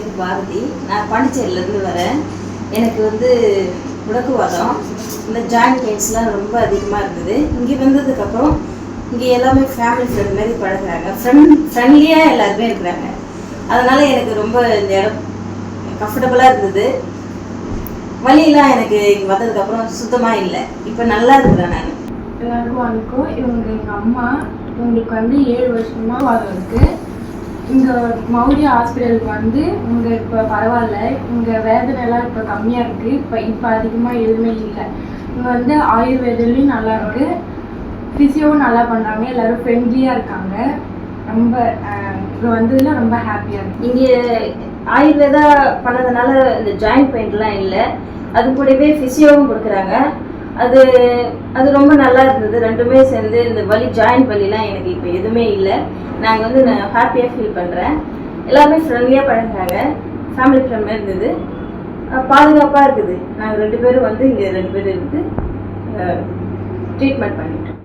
பேர் பாரதி நான் பாண்டிச்சேரியிலேருந்து வரேன். எனக்கு வந்து முடக்குவாதம் இந்த ஜாயிண்ட் பெயின்ஸ்லாம் ரொம்ப அதிகமாக இருந்தது. இங்கே வந்ததுக்கப்புறம் இங்கே எல்லாமே ஃபேமிலி ஃப்ரெண்ட் மாதிரி பழகுறாங்க. ஃப்ரெண்ட் ஃப்ரெண்ட்லியாக எல்லாருமே இருக்கிறாங்க. அதனால் எனக்கு ரொம்ப இந்த இடம் கம்ஃபர்டபுளாக இருந்தது. வலியெல்லாம் எனக்கு இங்கே வந்ததுக்கப்புறம் சுத்தமாக இல்லை. இப்போ நல்லா இருக்கிறேன் நான். எல்லாருக்கும் வணக்கம். இவங்க எங்கள் அம்மா இவங்களுக்கு வந்து ஏழு வருஷமா வாதம் இருக்குது இங்கே மௌரிய ஹாஸ்பிட்டலுக்கு வந்து இங்கே இப்போ பரவாயில்ல. இங்கே வேதனைலாம் இப்போ கம்மியாக இருக்குது இப்போ இப்போ அதிகமாக எதுவுமே இல்லை. இங்கே வந்து ஆயுர்வேதலையும் நல்லா இருக்கு. ஃபிசியோவும் நல்லா பண்ணுறாங்க எல்லாரும் ஃப்ரெண்ட்லியாக இருக்காங்க. ரொம்ப இங்கே வந்ததில் ரொம்ப ஹாப்பியாக இருக்கு. இங்கே ஆயுர்வேதா பண்ணதுனால இந்த ஜாயிண்ட் பெயின்லாம் இல்லை. அது கூடவே ஃபிசியோவும் கொடுக்குறாங்க. அது அது ரொம்ப நல்லா இருந்தது. ரெண்டுமே சேர்ந்து இந்த வலி ஜாயின் வலிலாம் எனக்கு இப்போ எதுவுமே இல்லை. நாங்கள் வந்து நான் ஹாப்பியாக ஃபீல் பண்ணுறேன் எல்லாமே ஃப்ரெண்ட்லியாக பழகிறாங்க ஃபேமிலி ஃப்ரெண்ட் மாதிரி இருந்தது. பாதுகாப்பாக இருக்குது. நாங்கள் ரெண்டு பேரும் வந்து இங்கே ரெண்டு பேரும் இருந்து ட்ரீட்மெண்ட் பண்ணிட்டோம்.